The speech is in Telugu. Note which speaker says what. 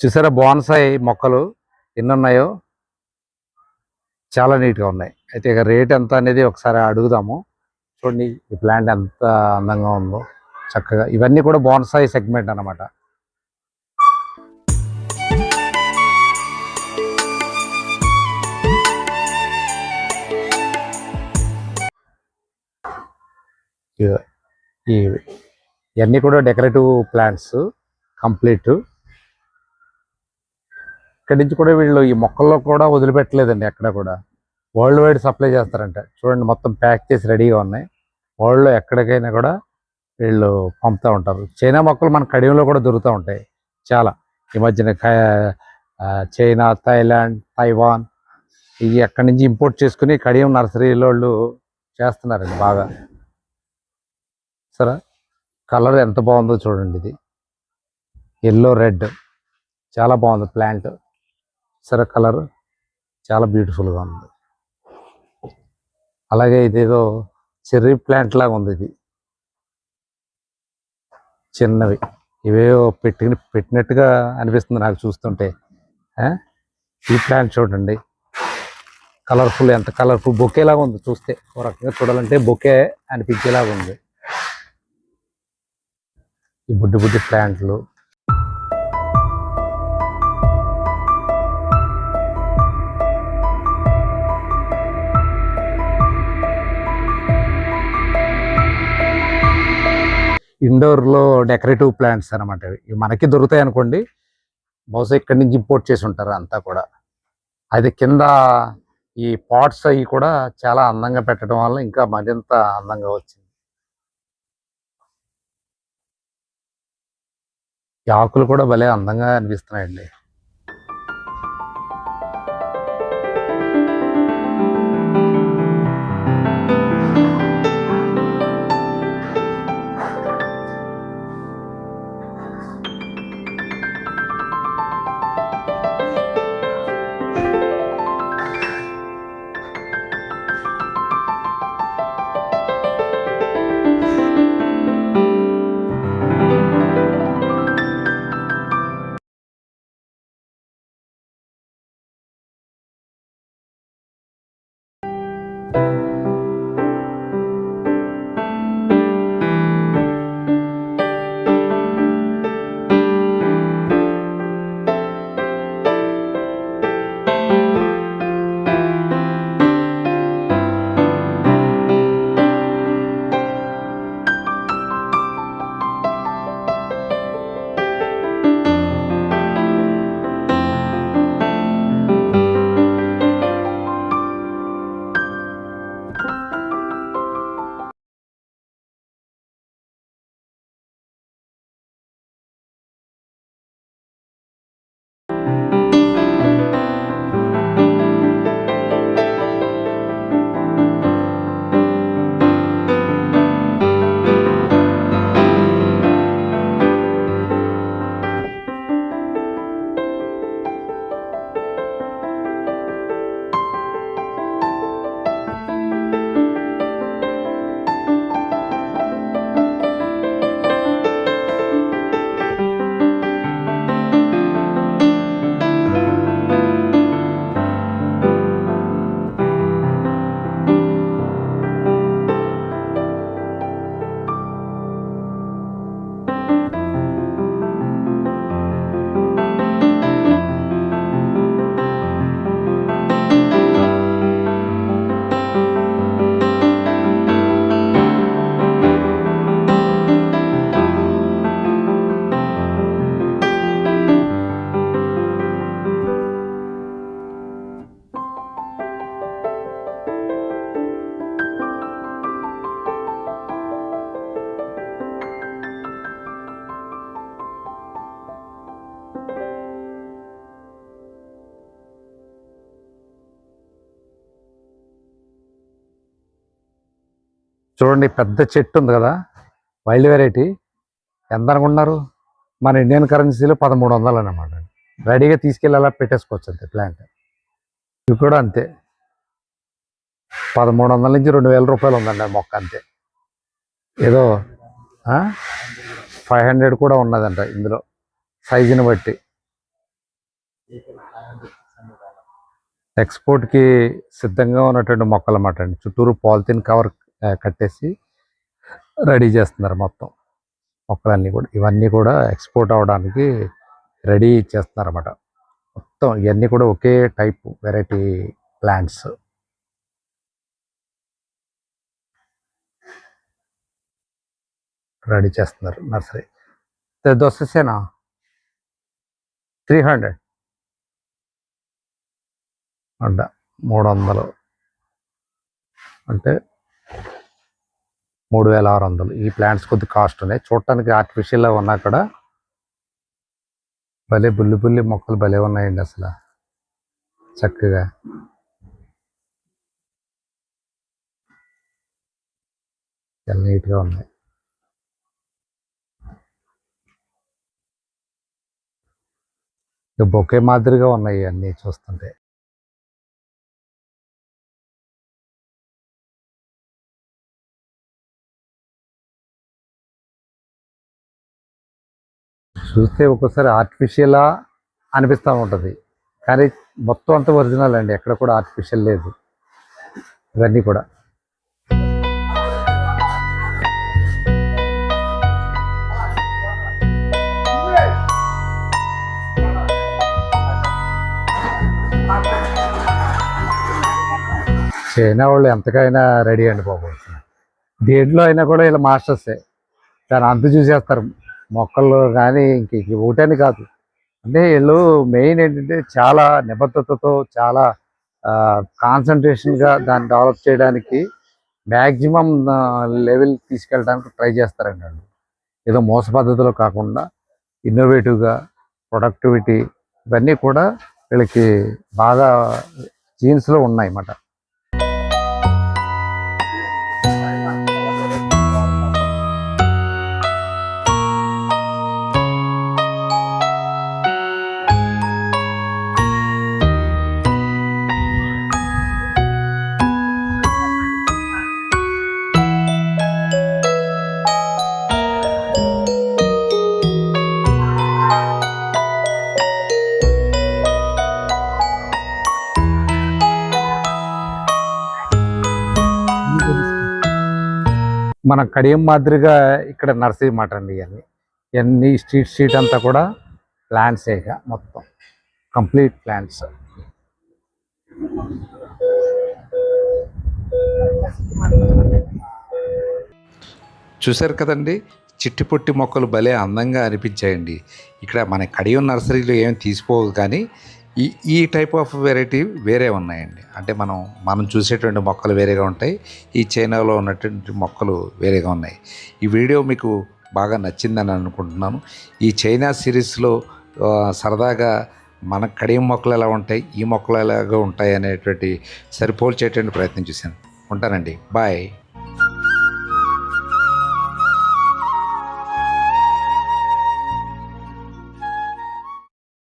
Speaker 1: చూసారా బోన్సాయి మొక్కలు ఎన్ని ఉన్నాయో చాలా నీట్గా ఉన్నాయి. అయితే ఇక రేట్ ఎంత అనేది ఒకసారి అడుగుదాము. చూడండి ఈ ప్లాంట్ ఎంత అందంగా ఉందో చక్కగా. ఇవన్నీ కూడా బోన్సాయి సెగ్మెంట్ అన్నమాట. ఇవన్నీ కూడా డెకరేటివ్ ప్లాంట్స్ కంప్లీట్. ఇక్కడి నుంచి కూడా వీళ్ళు ఈ మొక్కల్లో కూడా వదిలిపెట్టలేదండి ఎక్కడ కూడా. వరల్డ్ వైడ్ సప్లై చేస్తారంట. చూడండి మొత్తం ప్యాక్ చేసి రెడీగా ఉన్నాయి. వరల్డ్లో ఎక్కడికైనా కూడా వీళ్ళు పంపుతూ ఉంటారు. చైనా మొక్కలు మన కడియంలో కూడా దొరుకుతూ ఉంటాయి. చాలా. ఈ మధ్యన క- చైనా థాయిలాండ్ తైవాన్ ఇవి ఎక్కడి నుంచి ఇంపోర్ట్ చేసుకుని కడియం నర్సరీలో వాళ్ళు చేస్తున్నారండి బాగా. సరే. కలర్ ఎంత బాగుందో చూడండి ఇది. Yellow red. చాలా బాగుంది ప్లాంట్. సరే కలర్ చాలా బ్యూటిఫుల్గా ఉంది. అలాగే ఇదేదో చెర్రీ ప్లాంట్ లాగా ఉంది ఇది. చిన్నవి. ఇవేవో పెట్టి పెట్టినట్టుగా అనిపిస్తుంది నాకు చూస్తుంటే. ఆ? ఈ ప్లాంట్ చూడండి. కలర్ఫుల్ ఎంత కలర్ఫుల్. బొకే లాగా ఉంది చూస్తే. ఒక రకంగా చూడాలంటే బొకే అనిపించేలాగా ఉంది. ఈ బుడ్డి బుడ్డి ప్లాంట్లు. ఇండోర్లో డెకరేటివ్ ప్లాంట్స్ అనమాట ఇవి ఇవి మనకి దొరుకుతాయి అనుకోండి బహుశా ఇక్కడి నుంచి ఇంపోర్ట్ చేసి ఉంటారు అంతా కూడా. అది కింద ఈ పాట్స్ అవి కూడా చాలా అందంగా పెట్టడం వల్ల ఇంకా మరింత అందంగా వచ్చింది. ఈ ఆకులు కూడా భలే అందంగా అనిపిస్తున్నాయండి. చూడండి పెద్ద చెట్టు ఉంది కదా వైల్డ్ వెరైటీ ఎంత అనుకుంటున్నారు? మన ఇండియన్ కరెన్సీలో పదమూడు వందలు అనమాట రెడీగా తీసుకెళ్ళి అలా పెట్టేసుకోవచ్చు అంతే ప్లాంట్ ఇవి కూడా అంతే. పదమూడు వందల నుంచి రెండు వేల రూపాయలు ఉందండి ఆ మొక్క అంతే. ఏదో ఫైవ్ హండ్రెడ్ కూడా ఉన్నదంట ఇందులో సైజుని బట్టి. ఎక్స్పోర్ట్కి సిద్ధంగా ఉన్నటువంటి మొక్కలు అన్నమాట అండి. చుట్టూరు పాలిథిన్ కవర్ కట్టేసి రెడీ చేస్తున్నారు మొత్తం మొక్కలన్నీ కూడా. ఇవన్నీ కూడా ఎక్స్పోర్ట్ అవడానికి రెడీ చేస్తున్నారు అన్నమాట మొత్తం ఇవన్నీ కూడా ఒకే టైప్ వెరైటీ ప్లాంట్స్. రెడీ చేస్తున్నారు నర్సరీ. దోసేనా త్రీ హండ్రెడ్. అంట మూడు వందలు. అంటే మూడు వేల ఆరు వందలు. ఈ ప్లాంట్స్ కొద్ది కాస్ట్ ఉన్నాయి. చూడటానికి ఆర్టిఫిషియల్గా ఉన్నా కూడా భలే బుల్లి బుల్లి మొక్కలు భలే ఉన్నాయండి అసలు. చక్కగా. చాలా నీట్గా ఉన్నాయి. ఇక బొకే మాదిరిగా ఉన్నాయి అన్నీ చూస్తుంటే. చూస్తే ఒక్కోసారి ఆర్టిఫిషియలా అనిపిస్తూ ఉంటుంది. కానీ మొత్తం అంతా ఒరిజినల్ అండి. ఎక్కడ కూడా ఆర్టిఫిషియల్ లేదు. ఇవన్నీ కూడా. చైనా వాళ్ళు ఎంతకైనా రెడీ అండి బాబు. దేంట్లో అయినా కూడా ఇలా మాస్టర్సే దాని అంత చూసేస్తారు. మొక్కలు కానీ ఇంక ఇంక ఒకటని కాదు. అంటే వీళ్ళు మెయిన్ ఏంటంటే చాలా నిబద్ధతతో చాలా కాన్సన్ట్రేషన్గా దాన్ని డెవలప్ చేయడానికి మ్యాక్సిమం లెవెల్ తీసుకెళ్ళడానికి ట్రై చేస్తారండి వాళ్ళు. ఏదో మోస పద్ధతిలో కాకుండా ఇన్నోవేటివ్గా ప్రొడక్టివిటీ ఇవన్నీ కూడా వీళ్ళకి బాగా జీన్స్లో ఉన్నాయి అన్నమాట. మన కడియం మాదిరిగా ఇక్కడ నర్సరీ మాట అండి ఇవన్నీ. ఇవన్నీ స్ట్రీట్ స్ట్రీట్ అంతా కూడా ప్లాంట్స్ ఇక మొత్తం. కంప్లీట్ ప్లాంట్స్
Speaker 2: చూశారు కదండి? చిట్టి పొట్టి మొక్కలు భలే అందంగా అనిపించాయండి. ఇక్కడ మన కడియం నర్సరీలో ఏమి తీసిపోవు కానీ ఈ ఈ టైప్ ఆఫ్ వెరైటీ వేరే ఉన్నాయండి. అంటే మనం మనం చూసేటువంటి మొక్కలు వేరేగా ఉంటాయి. ఈ చైనాలో ఉన్నటువంటి మొక్కలు వేరేగా ఉన్నాయి. ఈ వీడియో మీకు బాగా నచ్చిందని అనుకుంటున్నాను. ఈ చైనా సిరీస్లో సరదాగా మన కడియం మొక్కలు ఎలా ఉంటాయి ఈ మొక్కలు ఎలాగా ఉంటాయి అనేటువంటి సరిపోల్చేటువంటి ప్రయత్నం చేశాను. ఉంటానండి. బాయ్.